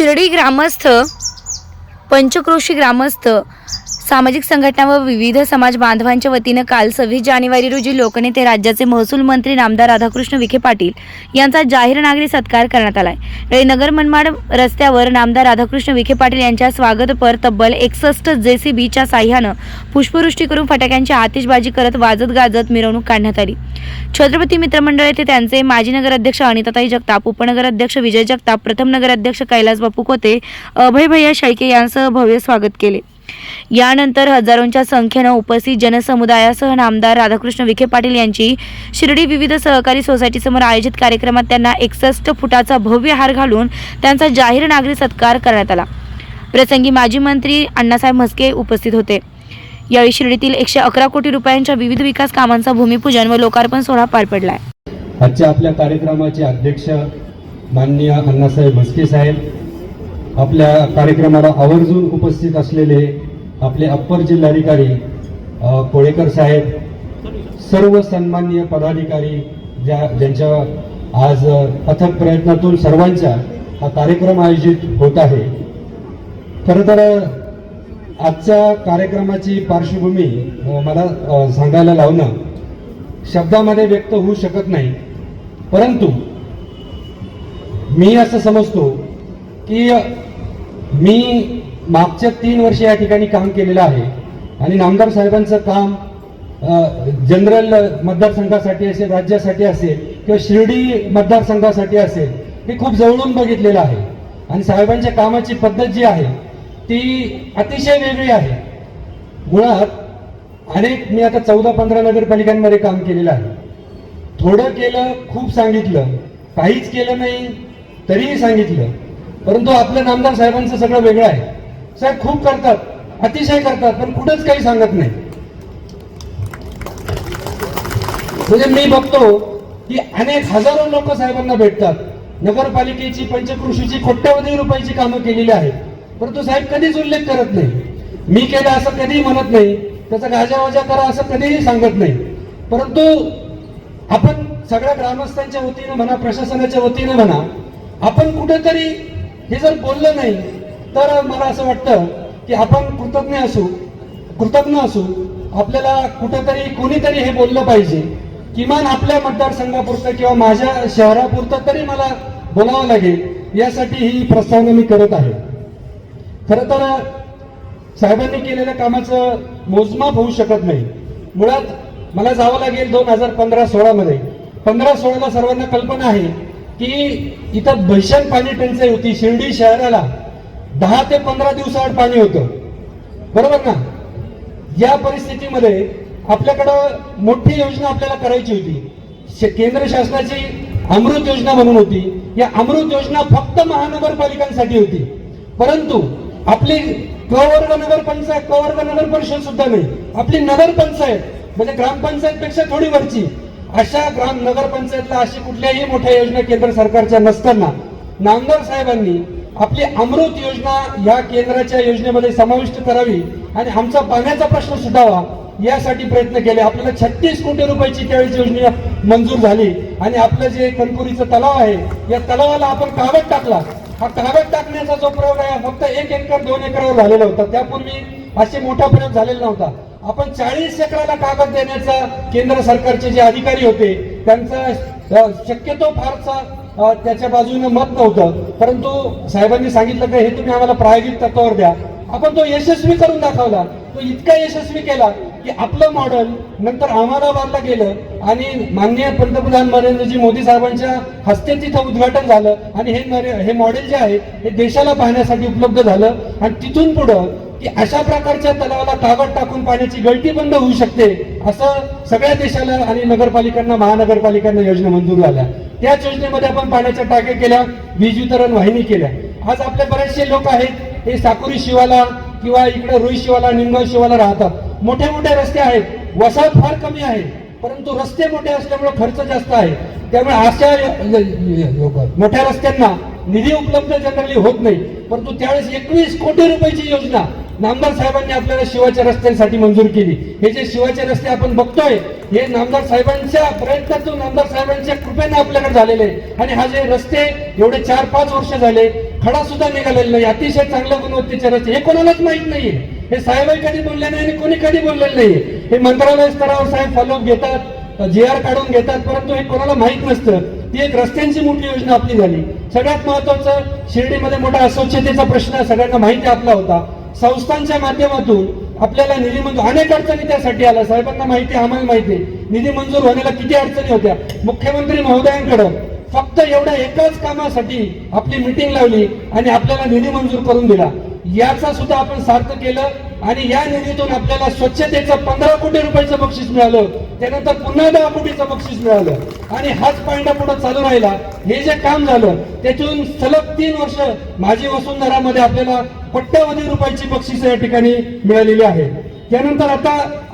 शिर्डी ग्रामस्थ पंचक्रोशी ग्रामस्थ सामाजिक संघटना व विविध समाज बांधवांच्या वतीनं काल सव्वीस जानेवारी रोजी लोकनेते राज्याचे महसूल मंत्री नामदार राधाकृष्ण विखे पाटील यांचा जाहीर नागरी सत्कार करण्यात आलाय. यावेळी नगर मनमाड रस्त्यावर नामदार राधाकृष्ण विखे पाटील यांच्या स्वागतपर तब्बल एकसष्ट जेसीबीच्या साह्यानं पुष्पवृष्टी करून फटाक्यांची आतिषबाजी करत वाजत गाजत मिरवणूक काढण्यात आली. छत्रपती मित्रमंडळ येथे त्यांचे माजी नगराध्यक्ष अनिताताई जगताप उपनगराध्यक्ष विजय जगताप प्रथम नगराध्यक्ष कैलास बापू कोते अभय भैया शेळके यांसह भव्य स्वागत केले. यानंतर हजारोंच्या संख्येनं उपस्थित जनसमुदायासह नामदार राधाकृष्ण विखे पाटील यांची शिर्डी विविध सहकारी सोसायटीसमोर आयोजित कार्यक्रमात त्यांना एकसष्ट फुटाचा भव्य हार घालून त्यांचा जाहीर नागरी सत्कार करण्यात आला. प्रसंगी माजी मंत्री अण्णासाहेब म्हस्के उपस्थित होते. यावेळी शिर्डीतील एकशे अकरा कोटी रुपयांच्या विविध विकास कामांचा भूमिपूजन व लोकार्पण सोहळा पार पडला. आहे आजच्या आपल्या कार्यक्रमाचे अध्यक्ष माननीय अण्णासाहेब म्हस्के साहेब आपल्या कार्यक्रमाला आवर्जून उपस्थित असलेले आपले अप्पर जिल्हाधिकारी कोळेकर साहेब सर्व सन्माननीय पदाधिकारी ज्या ज्यांच्या आज अथक प्रयत्नातून सर्वांचा हा कार्यक्रम आयोजित होत आहे. खरं तर आजच्या कार्यक्रमाची पार्श्वभूमी मला सांगायला लावणं शब्दामध्ये व्यक्त होऊ शकत नाही. परंतु मी असं समजतो की मी मागच्या तीन वर्ष या ठिकाणी काम केलेलं आहे. आणि नामदार साहेबांचं काम जनरल मतदारसंघासाठी असेल राज्यासाठी असेल किंवा शिर्डी मतदारसंघासाठी असेल हे खूप जवळून बघितलेलं आहे. आणि साहेबांच्या कामाची पद्धत जी आहे ती अतिशय वेगळी आहे. मुळात अनेक मी आता चौदा पंधरा नगरपालिकांमध्ये काम केलेलं आहे. थोडं केलं खूप सांगितलं. काहीच केलं नाही तरीही सांगितलं. परंतु आपलं नामदार साहेबांचं सगळं वेगळं आहे. साहेब खूप करतात अतिशय करतात पण कुठंच काही सांगत नाही. म्हणजे मी बघतो की अनेक हजारो लोक साहेबांना भेटतात. नगरपालिकेची पंचकृषीची कोट्यवधी रुपयाची कामं केलेली आहेत. परंतु साहेब कधीच उल्लेख करत नाही. मी केलं असं कधीही म्हणत नाही. त्याचा गाजावाजा करा असं कधीही सांगत नाही. परंतु आपण सगळ्या ग्रामस्थांच्या वतीनं म्हणा प्रशासनाच्या वतीनं म्हणा आपण कुठेतरी हे जर बोललं नाही तर मला असं वाटतं की आपण कृतज्ञ असू कृतज्ञ असू आपल्याला कुठंतरी कोणीतरी हे बोललं पाहिजे. किमान आपल्या मतदारसंघापुरतं किंवा माझ्या शहरापुरतं तरी मला बोलावं लागेल. यासाठी ही प्रस्तावना मी करत आहे. खरं तर साहेबांनी केलेल्या कामाचं मोजमाप होऊ शकत नाही. मुळात मला जावं लागेल दोन हजार पंधरा सोळामध्ये पंधरा सोळाला सर्वांना कल्पना आहे की इथं भैषण पाणी टंचाई होती शिर्डी शहराला. दहा ते पंधरा दिवसाआड पाणी होतं. बरोबर ना? या परिस्थितीमध्ये आपल्याकडं मोठी योजना आपल्याला करायची होती. केंद्र शासनाची अमृत योजना म्हणून होती. या अमृत योजना फक्त महानगरपालिकांसाठी होती. परंतु आपली कवर्ग नगरपंचायत नगर पंचायत नगर परिषद सुद्धा नाही. आपली नगरपंचायत म्हणजे ग्रामपंचायत पेक्षा थोडी वरची. अशा ग्राम नगरपंचायतला अशी कुठल्याही मोठ्या योजना केंद्र सरकारच्या नसताना नांदर साहेबांनी आपली अमृत योजना या केंद्राच्या योजनेमध्ये समाविष्ट करावी आणि आमचा पाण्याचा प्रश्न सुटावा यासाठी प्रयत्न केले. आपल्याला छत्तीस कोटी रुपयाची त्यावेळेस योजना मंजूर झाली आणि आपलं जे कणकुरीचं तलाव आहे या तलावाला आपण कागद टाकला. हा कागद टाकण्याचा जो प्रयोग आहे फक्त एक एकर दोन एकरावर झालेला होता. त्यापूर्वी असे मोठा प्रयोग झालेला नव्हता. आपण चाळीस एकराला कागद देण्याचा केंद्र सरकारचे जे अधिकारी होते त्यांचा शक्यतो फारसा त्याच्या बाजूने मत नव्हतं. परंतु साहेबांनी सांगितलं की हे तुम्ही आम्हाला प्रायोगिक तत्वावर द्या. आपण तो यशस्वी करून दाखवला. तो इतका यशस्वी केला की आपलं मॉडेल नंतर अहमदाबादला गेलं आणि माननीय पंतप्रधान नरेंद्रजी मोदी साहेबांच्या हस्ते तिथं उद्घाटन झालं. आणि हे नरे- हे मॉडेल जे आहे हे देशाला पाहण्यासाठी उपलब्ध झालं. आणि तिथून पुढं की अशा प्रकारच्या तलावाला कागद टाकून पाण्याची गळती बंद होऊ शकते असं सगळ्या देशाला आणि नगरपालिकांना महानगरपालिकांना योजना मंजूर झाल्या. त्याच योजनेमध्ये आपण पाण्याच्या टाक्या केल्या वीज वितरण वाहिनी केल्या. आज आपले बरेचसे लोक आहेत हे साकुरी शिवाला किंवा इकडे रुई शिवाला निमगाव शिवाला राहतात. मोठे मोठे रस्ते आहेत वसाहत फार कमी आहे परंतु रस्ते मोठे असल्यामुळे खर्च जास्त आहे. त्यामुळे अशा मोठ्या रस्त्यांना निधी उपलब्ध जनरली होत नाही. परंतु त्यावेळेस एकवीस कोटी रुपयाची योजना नामदार साहेबांनी आपल्याला शिवाच्या रस्त्यांसाठी मंजूर केली. हे जे शिवाचे रस्ते आपण बघतोय हे नामदार साहेबांच्या प्रयत्नातून नामदार साहेबांच्या कृपेने आपल्याकडे झालेले आहे. आणि हा जे रस्ते एवढे चार पाच वर्ष झाले खडा सुद्धा निघालेला नाही. अतिशय चांगल्या गुणवत्तेचे रस्ते. हे कोणालाच माहीत नाहीये. हे साहेबही कधी बोलले नाही आणि कोणी कधी बोललेलं नाहीये. हे मंत्रालय स्तरावर साहेब फॉलोअप घेतात जी आर काढून घेतात परंतु हे कोणाला माहीत नसतं. ती एक रस्त्यांची मोठी योजना आपली झाली. सगळ्यात महत्वाचं शिर्डीमध्ये मोठा अस्वच्छतेचा प्रश्न सगळ्यांना माहिती आपला होता. संस्थांच्या माध्यमातून आपल्याला निधी मंजूर अनेक अडचणी त्यासाठी आल्या. साहेबांना माहिती आहे, आम्हाला माहिती आहे. निधी मंजूर होण्याला किती अडचणी होत्या? मुख्यमंत्री महोदयांकडं फक्त एवढ्या एकाच कामासाठी आपली मिटिंग लावली आणि आपल्याला निधी मंजूर करून दिला. याचा सुद्धा आपण सार्थ केलं आणि या निधीतून आपल्याला स्वच्छतेचं पंधरा कोटी रुपयाचं बक्षीस मिळालं. त्यानंतर पुन्हा दहा कोटीचं बक्षीस मिळालं. आणि हाच पांडा पुढे चालू राहिला. हे जे काम झालं त्यातून सलग तीन वर्ष माझी वसुंधरामध्ये आपल्याला कोट्यवधी रुपयाची बक्षीस या ठिकाणी मिळालेली आहे. त्यानंतर आता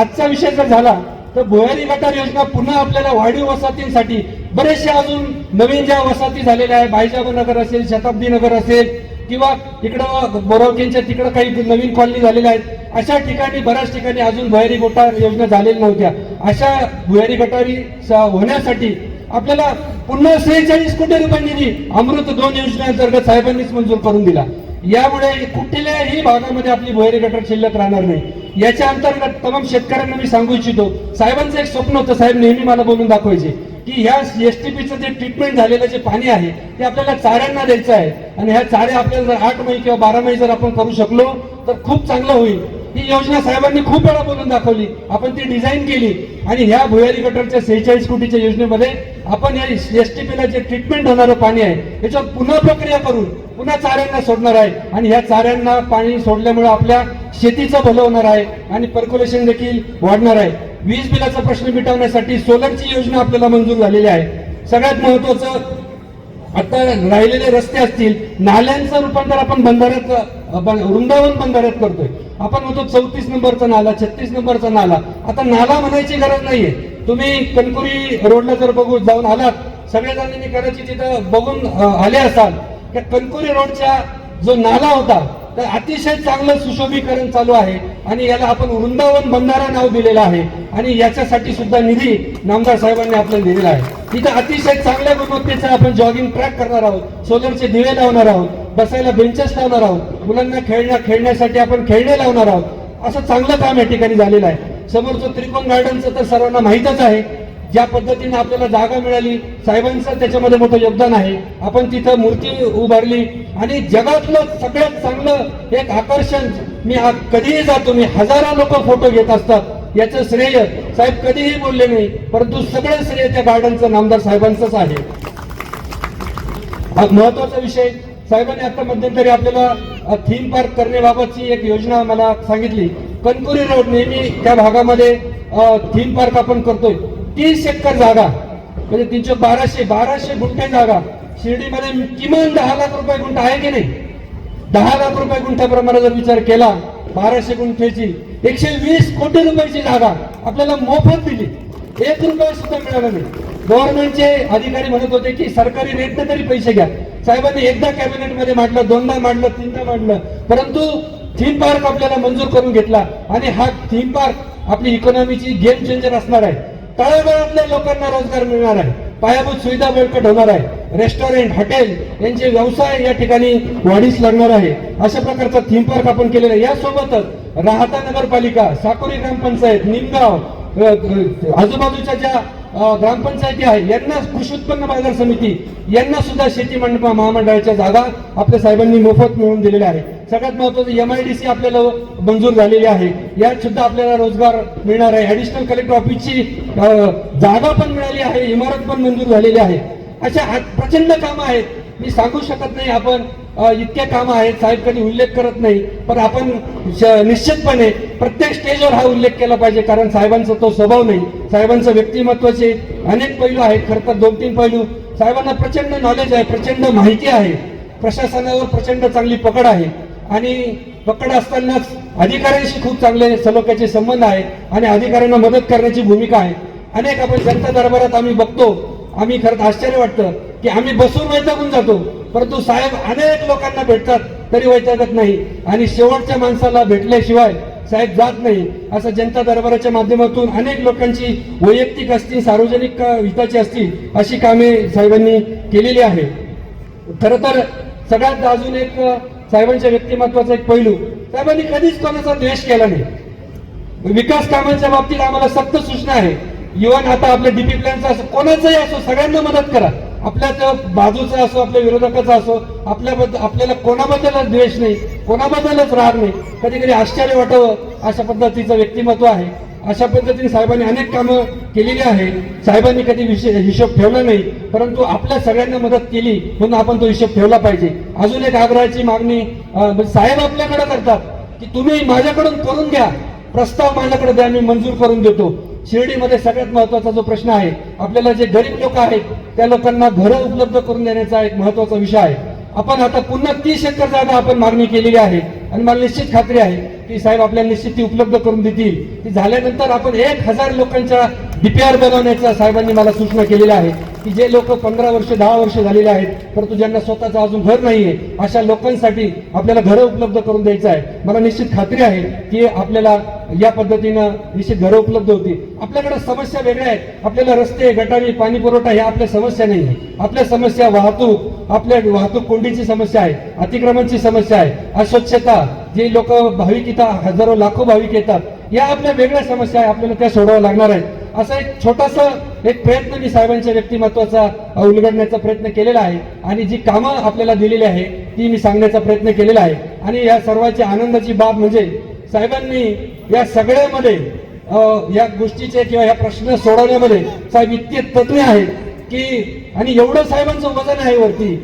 आजचा विषय जर झाला तर भुयारी गटार योजना पुन्हा आपल्याला वाढीव वसाहतींसाठी बरेचसे अजून नवीन ज्या वसाहती झालेल्या आहे बायजाबा नगर असेल शताब्दी नगर असेल किंवा इकडं बोरावकेंच्या तिकडं काही नवीन कॉलनी झालेल्या आहेत अशा ठिकाणी बऱ्याच ठिकाणी अजून भुयारी गटार योजना झालेल्या नव्हत्या. अशा भुयारी गटारी होण्यासाठी आपल्याला पुन्हा सेहेचाळीस कोटी रुपये निधी अमृत दोन योजनेअंतर्गत साहेबांनीच मंजूर करून दिला. यामुळे कुठल्याही भागामध्ये आपली भुयारी गटर शिल्लक राहणार नाही. याच्या अंतर्गत तमाम शेतकऱ्यांना मी सांगू इच्छितो साहेबांचं एक स्वप्न होतं साहेब नेहमी मला बोलून दाखवायचे की ह्या एसटीपीचं जे ट्रीटमेंट झालेलं जे पाणी आहे ते आपल्याला चाऱ्यांना द्यायचं आहे. आणि ह्या चाऱ्या आपल्याला जर आठ महिने किंवा बारा महिने जर आपण करू शकलो तर खूप चांगलं होईल. ही योजना साहेबांनी खूप वेळा बोलून दाखवली. आपण ती डिझाईन केली. आणि ह्या भुयारी गटरच्या सेहेचाळीस कोटीच्या योजनेमध्ये आपण या एसटीपीला जे ट्रीटमेंट होणारं पाणी आहे याच्यावर पुन्हा प्रक्रिया करून पुन्हा चाऱ्यांना सोडणार आहे. आणि ह्या चाऱ्यांना पाणी सोडल्यामुळे आपल्या शेतीचं भलं होणार आहे आणि पर्क्युलेशन देखील वाढणार आहे. वीज बिलाचा प्रश्न मिटवण्यासाठी सोलरची योजना आपल्याला मंजूर झालेली आहे. सगळ्यात महत्वाचं आता राहिलेले रस्ते असतील नाल्यांचं रूपांतर आपण बंधाऱ्यात वृंदावन बंधाऱ्यात करतोय. आपण म्हणतो चौतीस नंबरचा नाला छत्तीस नंबरचा नाला. आता नाला म्हणायची गरज नाहीये. तुम्ही कणकुरी रोडला जर बघू जाऊन आलात सगळ्या जणांनी कदाचित तिथं बघून आले असाल. त्या कणकुरी रोडच्या जो नाला होता तर अतिशय चांगलं सुशोभीकरण चालू आहे आणि याला आपण वृंदावन बंधारा नाव दिलेलं आहे. आणि याच्यासाठी सुद्धा निधी नामदार साहेबांनी आपल्याला दिलेला आहे. तिथं अतिशय चांगल्या गुणवत्तेचं आपण जॉगिंग ट्रॅक करणार आहोत सोलरचे दिवे लावणार आहोत बसायला बेंचेस लावणार आहोत मुलांना खेळण्या खेळण्यासाठी आपण खेळणे लावणार आहोत. असं चांगलं काम या ठिकाणी झालेलं आहे. समोरचं त्रिकोण गार्डनचं तर सर्वांना माहीतच आहे. ज्या पद्धतीने आपल्याला जागा मिळाली साहेबांचं त्याच्यामध्ये मोठं योगदान आहे. आपण तिथं मूर्ती उभारली आणि जगातलं सगळ्यात चांगलं एक आकर्षण मी कधीही जातो मी हजारो लोक फोटो घेत असतात. याचं श्रेय साहेब कधीही बोलले नाही परंतु सगळं श्रेय त्या गार्डनचं नामदार साहेबांचंच आहे. हा महत्त्वाचा विषय. साहेबांनी आता मध्यंतरी आपल्याला थीम पार्क करण्याबाबतची एक योजना मला सांगितली. कणकुरी रोड नेहमी त्या भागामध्ये थीम पार्क आपण करतोय. तीस एकर जागा. म्हणजे तीनशे बाराशे बाराशे गुंठे जागा. शिर्डीमध्ये किमान दहा लाख रुपये गुंठ आहे की नाही? दहा लाख रुपये गुंठ्याप्रमाणे जर विचार केला बाराशे गुंठेची एकशे वीस कोटी रुपयाची जागा आपल्याला मोफत दिली. एक रुपया सुद्धा मिळाला नाही. गव्हर्नमेंटचे अधिकारी म्हणत होते की सरकारी रेटने तरी पैसे घ्या. साहेबांनी एकदा कॅबिनेटमध्ये मांडलं दोनदा मांडलं तीनदा मांडलं. परंतु थीम पार्क आपल्याला मंजूर करून घेतला. आणि हा थीम पार्क आपली इकॉनॉमीची गेम चेंजर असणार आहे. तळागाळातल्या लोकांना रोजगार मिळणार आहे. पायाभूत सुविधा बळकट होणार आहे. रेस्टॉरंट हॉटेल यांचे व्यवसाय या ठिकाणी वाढीस लागणार आहे. अशा प्रकारचा थीम पार्क आपण केलेला आहे. यासोबतच राहता नगरपालिका साकोरी ग्रामपंचायत निमगाव आजूबाजूच्या ज्या ग्रामपंचायती आहे यांना कृषी उत्पन्न बाजार समिती यांना सुद्धा शेती मंडप महामंडळाच्या जागा आपल्या साहेबांनी मोफत मिळवून दिलेल्या आहे सगळ्यात महत्वाचं एम आय डी सी आपल्याला मंजूर झालेली आहे. यात सुद्धा आपल्याला रोजगार मिळणार आहे. ऍडिशनल कलेक्टर ऑफिसची जागा पण मिळाली आहे. इमारत पण मंजूर झालेली आहे. अशा प्रचंड कामं आहेत. मी सांगू शकत नाही आपण इतक्या कामं आहेत. साहेब कधी उल्लेख करत नाही. पण आपण श- निश्चितपणे प्रत्येक स्टेजवर हा उल्लेख केला पाहिजे. कारण साहेबांचा तो स्वभाव नाही. साहेबांचं व्यक्तिमत्वाचे अनेक पैलू आहेत. खरं तर दोन तीन पैलू. साहेबांना प्रचंड नॉलेज आहे प्रचंड माहिती आहे. प्रशासनावर प्रचंड चांगली पकड आहे. आणि पकड असतानाच अधिकाऱ्यांशी खूप चांगले सलोख्याचे संबंध आहेत आणि अधिकाऱ्यांना मदत करण्याची भूमिका आहे. अनेक आपण जनता दरबारात आम्ही बघतो. आम्ही खरंच आश्चर्य वाटतं की आम्ही बसून वैतागून जातो. परंतु साहेब अनेक लोकांना भेटतात तरी वैतागत नाही. आणि शेवटच्या माणसाला भेटल्याशिवाय साहेब जात नाही. असं जनता दरबाराच्या माध्यमातून अनेक लोकांची वैयक्तिक असतील सार्वजनिक हिताची असतील अशी कामे साहेबांनी केलेली आहे. खरं तर सगळ्यात अजून एक साहेबांच्या व्यक्तिमत्वाचा एक पैलू. साहेबांनी कधीच कोणाचा द्वेष केला नाही. विकास कामांच्या बाबतीत आम्हाला सक्त सूचना आहे. इव्हन आता आपल्या डीपी प्लॅनचा असो कोणाचाही असो सगळ्यांना मदत करा. आपल्या बाजूचं बाजूचा असो आपल्या विरोधकाचा असो आपल्याबद्दल आपल्याला कोणाबद्दलच द्वेष नाही कोणाबद्दलच राग नाही. कधी कधी आश्चर्य वाटावं अशा पद्धतीचं व्यक्तिमत्व आहे. अशा पद्धतीने साहेबांनी अनेक कामं केलेली आहेत. साहेबांनी कधी विषय हिशोब ठेवला नाही परंतु आपल्या सगळ्यांना मदत केली म्हणून आपण तो हिशोब ठेवला पाहिजे. अजून एक आग्रहाची मागणी म्हणजे साहेब आपल्याकडे करतात की तुम्ही माझ्याकडून करून घ्या. प्रस्ताव माझ्याकडे द्या मी मंजूर करून देतो. शिर्डीमध्ये सगळ्यात महत्त्वाचा जो प्रश्न आहे आपल्याला जे गरीब लोक आहेत त्या लोकांना घरं उपलब्ध करून देण्याचा एक महत्त्वाचा विषय आहे. आपण आता पुन्हा तीस एकर जागा आपण मागणी केलेली आहे. आणि मला निश्चित खात्री आहे की साहेब आपल्याला निश्चित ती उपलब्ध करून देतील. ती झाल्यानंतर आपण एक हजार लोकांच्या डीपीआर बनवण्याचा साहेबांनी मला सूचना केलेल्या आहे की जे लोक पंधरा वर्ष दहा वर्ष झालेले आहेत परंतु ज्यांना स्वतःचं अजून घर नाहीये अशा लोकांसाठी आपल्याला घरं उपलब्ध करून द्यायचं आहे. मला निश्चित खात्री आहे की आपल्याला या पद्धतीनं निश्चित घरं उपलब्ध होती आपल्याकडे समस्या वेगळ्या आहेत. आपल्याला रस्ते गटारी पाणी पुरवठा ह्या आपल्या समस्या नाही आहे आपल्या समस्या वाहतूक आपल्या वाहतूक कोंडीची समस्या आहे अतिक्रमणची समस्या आहे. अस्वच्छता जे लोक भाविक इथं हजारो लाखो भाविक येतात या आपल्या वेगळ्या समस्या आहे आपल्याला त्या सोडवाव्या लागणार आहेत. असा एक छोटासा एक प्रयत्न मी साहेबांच्या व्यक्तिमत्वाचा उलगडण्याचा प्रयत्न केलेला आहे आणि जी कामं आपल्याला दिलेली आहे ती मी सांगण्याचा प्रयत्न केलेला आहे. आणि या सर्वांची आनंदाची बाब म्हणजे साहेबांनी या सगळ्यामध्ये या गोष्टीचे किंवा या प्रश्न सोडवण्यामध्ये साहेब इतके तज्ञ आहेत की आणि एवढं साहेबांचं वजन आहे वरती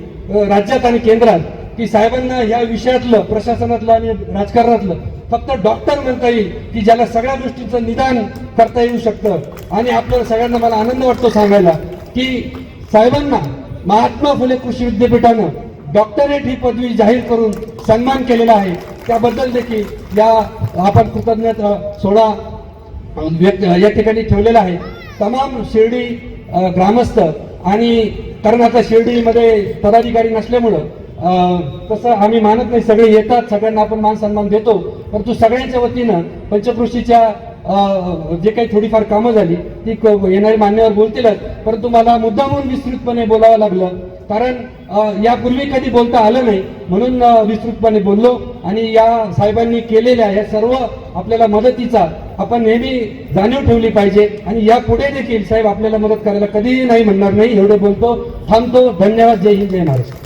राज्यात आणि केंद्रात की साहेबांना या विषयातलं प्रशासनातलं आणि राजकारणातलं फक्त डॉक्टर म्हणता येईल की ज्याला सगळ्या गोष्टीचं निदान करता येऊ शकतं. आणि आपल्याला सगळ्यांना मला आनंद वाटतो सांगायला की साहेबांना महात्मा फुले कृषी विद्यापीठानं डॉक्टरेट ही पदवी जाहीर करून सन्मान केलेला आहे. त्याबद्दल देखील या आपण कृतज्ञता सोडा व्यक्त या ठिकाणी ठेवलेला आहे. तमाम शिर्डी ग्रामस्थ आणि कारण आता शिर्डीमध्ये पदाधिकारी नसल्यामुळं कसं तसं आम्ही मानत नाही सगळे येतात सगळ्यांना आपण मान सन्मान देतो परंतु सगळ्यांच्या वतीनं पंचकृषीच्या जे काही थोडीफार कामं झाली ती क- येणारे मान्यवर बोलतीलच परंतु मला मुद्दामून विस्तृतपणे बोलावं लागलं कारण यापूर्वी कधी बोलता आलं नाही म्हणून विस्तृतपणे बोललो आणि या साहेबांनी केलेल्या या सर्व आपल्याला मदतीचा आपण नेहमी जाणीव ठेवली पाहिजे आणि यापुढे देखील साहेब आपल्याला मदत करायला कधीही नाही म्हणणार नाही एवढे बोलतो थांबतो धन्यवाद जय हिंद जय महाराष्ट्र.